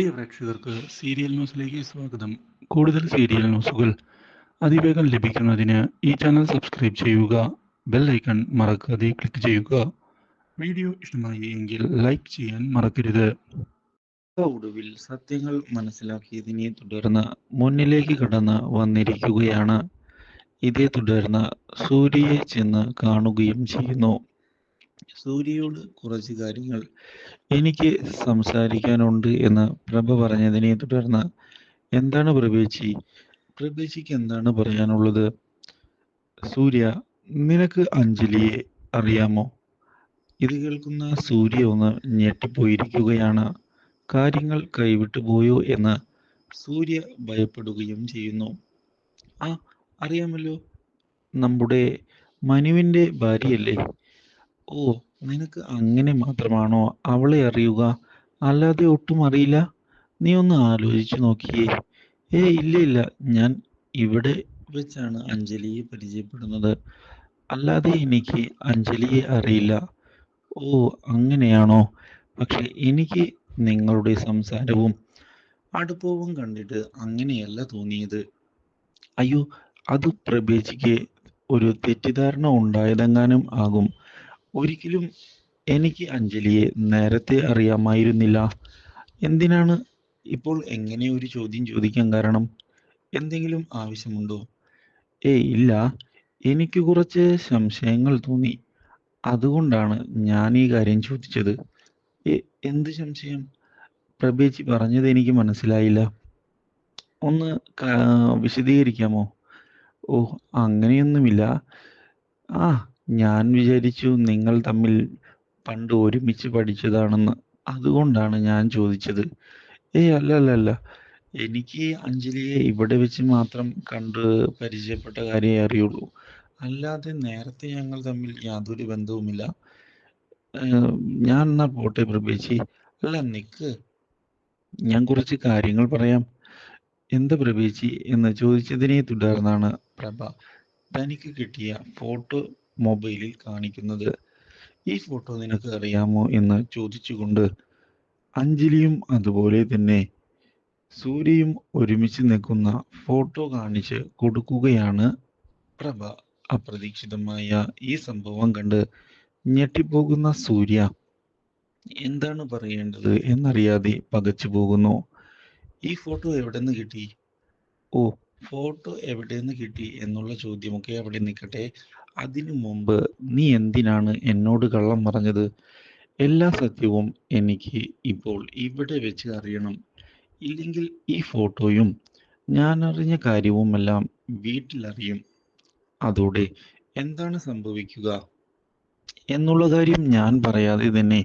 പ്രിയ പ്രേക്ഷകർക്ക് സീരിയൽ ന്യൂസിലേക്ക് സ്വാഗതം. കൂടുതൽ സീരിയൽ ന്യൂസുകൾ അതിവേഗം ലഭിക്കുന്നതിന് ഈ ചാനൽ സബ്സ്ക്രൈബ് ചെയ്യുക ബെൽ ഐക്കൺ മറക്കാതെ ക്ലിക്ക് ചെയ്യുക. വീഡിയോ ഇഷ്ടമായി എങ്കിൽ ലൈക്ക് ചെയ്യാൻ മറക്കരുത്. ഒടുവിൽ സത്യങ്ങൾ മനസ്സിലാക്കിയതിനെ തുടർന്ന് മുന്നിലേക്ക് കടന്ന് വന്നിരിക്കുകയാണ്. ഇതേ തുടർന്ന് സൂര്യയെ ചെന്ന് കാണുകയും ചെയ്യുന്നു. സൂര്യയോട് കുറച്ച് കാര്യങ്ങൾ എനിക്ക് സംസാരിക്കാനുണ്ട് എന്ന് പ്രഭ പറഞ്ഞതിനെ തുടർന്ന് എന്താണ് പ്രഭേച്ചി പ്രഭേച്ചിക്ക് എന്താണ് പറയാനുള്ളത്? സൂര്യ നിനക്ക് അഞ്ജലിയെ അറിയാമോ? ഇത് കേൾക്കുന്ന സൂര്യ ഒന്ന് ഞെട്ടിപ്പോയിരിക്കുകയാണ്. കാര്യങ്ങൾ കൈവിട്ടു പോയോ എന്ന് സൂര്യ ഭയപ്പെടുകയും ചെയ്യുന്നു. ആ അറിയാമല്ലോ നമ്മുടെ മനുവിന്റെ ഭാര്യയല്ലേ? ഓ നിനക്ക് അങ്ങനെ മാത്രമാണോ അവളെ അറിയുക? അല്ലാതെ ഒട്ടും അറിയില്ല. നീ ഒന്ന് ആലോചിച്ചു നോക്കിയേ. ഏ ഇല്ല ഇല്ല. ഞാൻ ഇവിടെ വെച്ചാണ് അഞ്ജലിയെ പരിചയപ്പെടുന്നത്. അല്ലാതെ എനിക്ക് അഞ്ജലിയെ അറിയില്ല. ഓ അങ്ങനെയാണോ? പക്ഷെ എനിക്ക് നിങ്ങളുടെ സംസാരവും അടുപ്പവും കണ്ടിട്ട് അങ്ങനെയല്ല തോന്നിയത്. അയ്യോ അത് പ്രഭേജിക്ക് ഒരു തെറ്റിദ്ധാരണ ഉണ്ടായതെങ്ങാനും ആകും. ഒരിക്കലും എനിക്ക് അഞ്ജലിയെ നേരത്തെ അറിയാമായിരുന്നില്ല. എന്തിനാണ് ഇപ്പോൾ എങ്ങനെ ഒരു ചോദ്യം ചോദിക്കാൻ കാരണം? എന്തെങ്കിലും ആവശ്യമുണ്ടോ? ഏയ് ഇല്ല. എനിക്ക് കുറച്ച് സംശയങ്ങൾ തോന്നി. അതുകൊണ്ടാണ് ഞാൻ ഈ കാര്യം ചോദിച്ചത്. എന്ത് സംശയം? പ്രഭേച്ചി പറഞ്ഞത് എനിക്ക് മനസ്സിലായില്ല. ഒന്ന് വിശദീകരിക്കാമോ? ഓ അങ്ങനെയൊന്നുമില്ല. ആ ഞാൻ വിചാരിച്ചു നിങ്ങൾ തമ്മിൽ പണ്ട് ഒരുമിച്ച് പഠിച്ചതാണെന്ന്. അതുകൊണ്ടാണ് ഞാൻ ചോദിച്ചത്. ഏയ് അല്ലല്ലല്ല അല്ല അല്ല. എനിക്ക് അഞ്ജലിയെ ഇവിടെ വെച്ച് മാത്രം കണ്ട് പരിചയപ്പെട്ട കാര്യമേ അറിയുള്ളൂ. അല്ലാതെ നേരത്തെ ഞങ്ങൾ തമ്മിൽ യാതൊരു ബന്ധവുമില്ല. ഞാൻ എന്നാ പോട്ടെ പ്രഭേച്ചി അല്ല നിക്ക്. ഞാൻ കുറച്ച് കാര്യങ്ങൾ പറയാം. എന്താ പ്രഭേച്ചി എന്ന് ചോദിച്ചതിനെ തുടർന്നാണ് പ്രഭ തനിക്ക് കിട്ടിയ ഫോട്ടോ മൊബൈലിൽ കാണിക്കുന്നത്. ഈ ഫോട്ടോ നിനക്ക് അറിയാമോ എന്ന് ചോദിച്ചുകൊണ്ട് അഞ്ജലിയും അതുപോലെ തന്നെ സൂര്യയും ഒരുമിച്ച് നിൽക്കുന്ന ഫോട്ടോ കാണിച്ച് കൊടുക്കുകയാണ് പ്രഭ. അപ്രതീക്ഷിതമായ ഈ സംഭവം കണ്ട് ഞെട്ടിപ്പോകുന്ന സൂര്യ എന്താണ് പറയേണ്ടത്? എന്നറിയാതെ പകച്ചു പോകുന്നു. ഈ ഫോട്ടോ എവിടെ നിന്ന് കിട്ടി? ഓ ഫോട്ടോ എവിടെ നിന്ന് കിട്ടി? എന്നുള്ള ചോദ്യമൊക്കെ അവിടെ നിൽക്കട്ടെ. അതിനു മുമ്പ് നീ എന്തിനാണ് എന്നോട് കള്ളം പറഞ്ഞത്? എല്ലാ സത്യവും എനിക്ക് ഇപ്പോൾ ഇവിടെ വെച്ച് അറിയണം. ഇല്ലെങ്കിൽ ഈ ഫോട്ടോയും ഞാൻ അറിഞ്ഞ കാര്യവുമെല്ലാം വീട്ടിലറിയും. അതോടെ എന്താണ് സംഭവിക്കുക? എന്നുള്ള കാര്യം ഞാൻ പറയാതെ തന്നെ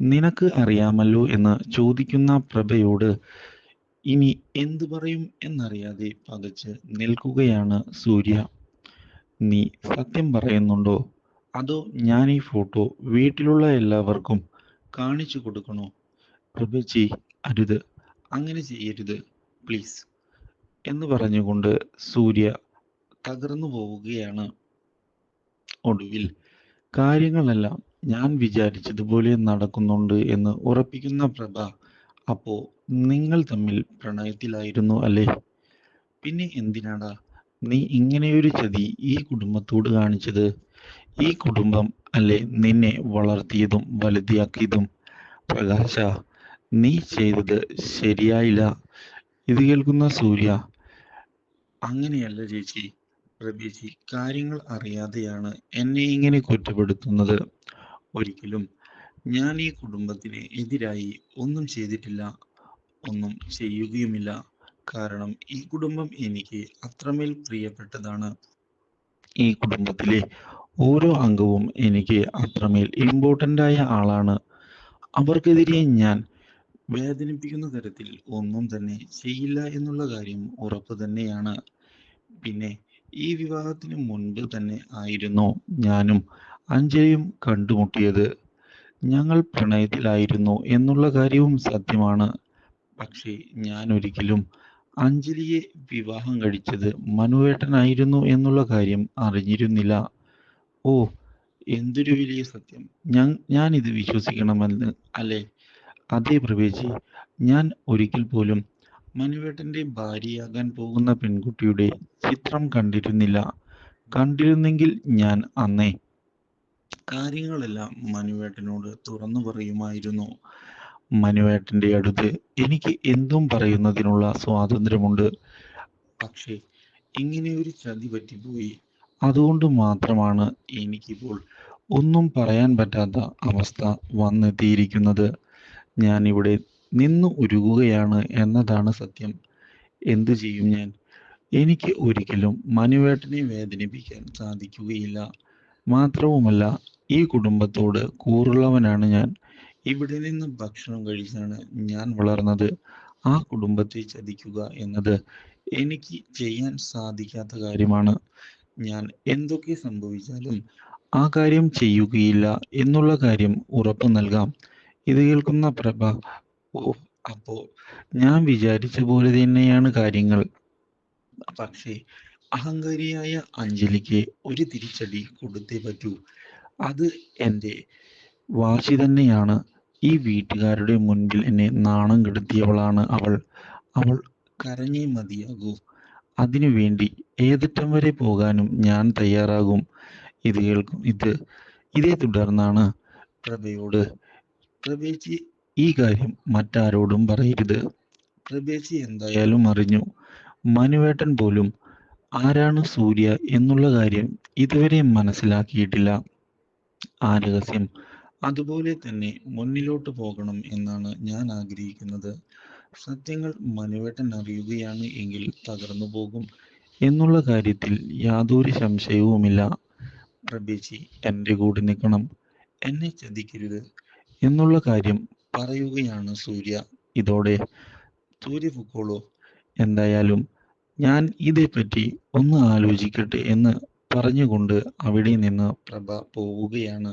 നിനക്ക് അറിയാമല്ലോ എന്ന് ചോദിക്കുന്ന പ്രഭയോട് ഇനി എന്തു പറയും എന്നറിയാതെ പകച്ച് നിൽക്കുകയാണ് സൂര്യ. നീ സത്യം പറയുന്നുണ്ടോ? അതോ ഞാൻ ഈ ഫോട്ടോ വീട്ടിലുള്ള എല്ലാവർക്കും കാണിച്ചു കൊടുക്കണോ? പ്രഭജി അരുത്. അങ്ങനെ ചെയ്യരുത് പ്ലീസ് എന്ന് പറഞ്ഞുകൊണ്ട് സൂര്യ തകർന്നു പോവുകയാണ് ഒടുവിൽ. കാര്യങ്ങളെല്ലാം ഞാൻ വിചാരിച്ചതുപോലെ നടക്കുന്നുണ്ട് എന്ന് ഉറപ്പിക്കുന്ന പ്രഭ അപ്പോ നിങ്ങൾ തമ്മിൽ പ്രണയത്തിലായിരുന്നു അല്ലേ? പിന്നെ എന്തിനാടാ നീ ഇങ്ങനെയൊരു ചതി ഈ കുടുംബത്തോട് കാണിച്ചത്. ഈ കുടുംബം അല്ലെ നിന്നെ വളർത്തിയതും വലുതാക്കിയതും പ്രകാശ നീ ചെയ്തത് ശരിയായില്ല. ഇത് കേൾക്കുന്ന സൂര്യ അങ്ങനെയല്ല ചേച്ചി. പ്രഭേച്ചി കാര്യങ്ങൾ അറിയാതെയാണ് എന്നെ ഇങ്ങനെ കുറ്റപ്പെടുത്തുന്നത്. ഒരിക്കലും ഞാൻ ഈ കുടുംബത്തിന് എതിരായി ഒന്നും ചെയ്തിട്ടില്ല. ഒന്നും ചെയ്യുകയുമില്ല. കാരണം ഈ കുടുംബം എനിക്ക് അത്രമേൽ പ്രിയപ്പെട്ടതാണ്. ഈ കുടുംബത്തിലെ ഓരോ അംഗവും എനിക്ക് അത്രമേൽ ഇമ്പോർട്ടന്റ് ആയ ആളാണ്. അവർക്കെതിരെ ഞാൻ വേദനിപ്പിക്കുന്ന തരത്തിൽ ഒന്നും തന്നെ ചെയ്യില്ല എന്നുള്ള കാര്യം ഉറപ്പ് തന്നെയാണ്. പിന്നെ ഈ വിവാഹത്തിന് മുൻപ് തന്നെ ആയിരുന്നു ഞാനും അഞ്ജലിയും കണ്ടുമുട്ടിയത്. ഞങ്ങൾ പ്രണയത്തിലായിരുന്നു എന്നുള്ള കാര്യവും സത്യമാണ്. പക്ഷേ ഞാൻ ഒരിക്കലും അഞ്ജലിയെ വിവാഹം കഴിച്ചത് മനുവേട്ടനായിരുന്നു എന്നുള്ള കാര്യം അറിഞ്ഞിരുന്നില്ല. ഓ എന്തൊരു വലിയ സത്യം. ഞാൻ ഇത് വിശ്വസിക്കണമെന്ന് അല്ലേ? അതെ പ്രവേശി ഞാൻ ഒരിക്കൽ പോലും മനുവേട്ടന്റെ ഭാര്യയാകാൻ പോകുന്ന പെൺകുട്ടിയുടെ ചിത്രം കണ്ടിരുന്നില്ല. കണ്ടിരുന്നെങ്കിൽ ഞാൻ അന്നേ. കാര്യങ്ങളെല്ലാം മനുവേട്ടനോട് തുറന്നു പറയുമായിരുന്നു. മനുവേട്ടന്റെ അടുത്ത് എനിക്ക് എന്തും പറയുന്നതിനുള്ള സ്വാതന്ത്ര്യമുണ്ട്. പക്ഷേ ഇങ്ങനെ ഒരു ചതി പറ്റിപ്പോയി. അതുകൊണ്ട് മാത്രമാണ് എനിക്കിപ്പോൾ ഒന്നും പറയാൻ പറ്റാത്ത അവസ്ഥ വന്നെത്തിയിരിക്കുന്നത്. ഞാൻ ഇവിടെ നിന്ന് ഉരുകുകയാണ് എന്നതാണ് സത്യം. എന്തു ചെയ്യും ഞാൻ? എനിക്ക് ഒരിക്കലും മനുവേട്ടനെ വേദനിപ്പിക്കാൻ സാധിക്കുകയില്ല. മാത്രവുമല്ല ഈ കുടുംബത്തോട് കൂറുള്ളവനാണ് ഞാൻ. ഇവിടെ നിന്ന് ഭക്ഷണം കഴിച്ചാണ് ഞാൻ വളർന്നത്. ആ കുടുംബത്തെ ചതിക്കുക എന്നത് എനിക്ക് ചെയ്യാൻ സാധിക്കാത്ത കാര്യമാണ്. ഞാൻ എന്തൊക്കെ സംഭവിച്ചാലും ആ കാര്യം ചെയ്യുകയില്ല എന്നുള്ള കാര്യം ഉറപ്പു നൽകാം. ഇത് കേൾക്കുന്ന പ്രഭ ഓ അപ്പോ ഞാൻ വിചാരിച്ച പോലെ തന്നെയാണ് കാര്യങ്ങൾ. പക്ഷേ അഹങ്കാരിയായ അഞ്ജലിക്ക് ഒരു തിരിച്ചടി കൊടുത്തേ പറ്റൂ. അത് എന്റെ വാശി തന്നെയാണ്. ഈ വീട്ടുകാരുടെ മുൻപിൽ എന്നെ നാണം കെടുത്തിയവളാണ് അവൾ. അവൾ കരഞ്ഞേ മതിയാകൂ. അതിനു വേണ്ടി ഏതറ്റം വരെ പോകാനും ഞാൻ തയ്യാറാകും. ഇത് കേൾക്കും. ഇത് ഇതേ തുടർന്നാണ് പ്രഭയോട് പ്രഭേച്ചി ഈ കാര്യം മറ്റാരോടും പറയരുത്. പ്രഭേച്ചി എന്തായാലും അറിഞ്ഞു. മനുവേട്ടൻ പോലും ആരാണ് സൂര്യ എന്നുള്ള കാര്യം ഇതുവരെ മനസ്സിലാക്കിയിട്ടില്ല. ആ രഹസ്യം അതുപോലെ തന്നെ മുന്നിലോട്ട് പോകണം എന്നാണ് ഞാൻ ആഗ്രഹിക്കുന്നത്. സത്യങ്ങൾ മനുവേട്ടൻ അറിയുകയാണ് എങ്കിൽ തകർന്നു പോകും എന്നുള്ള കാര്യത്തിൽ യാതൊരു സംശയവുമില്ല. പ്രഭേച്ചി എന്റെ കൂടെ നിൽക്കണം. എന്നെ ചതിക്കരുത് എന്നുള്ള കാര്യം പറയുകയാണ് സൂര്യ. ഇതോടെ സൂര്യ പൊക്കോളൂ. എന്തായാലും ഞാൻ ഇതേപ്പറ്റി ഒന്ന് ആലോചിക്കട്ടെ എന്ന് പറഞ്ഞുകൊണ്ട് അവിടെ നിന്ന് പ്രഭ പോവുകയാണ്.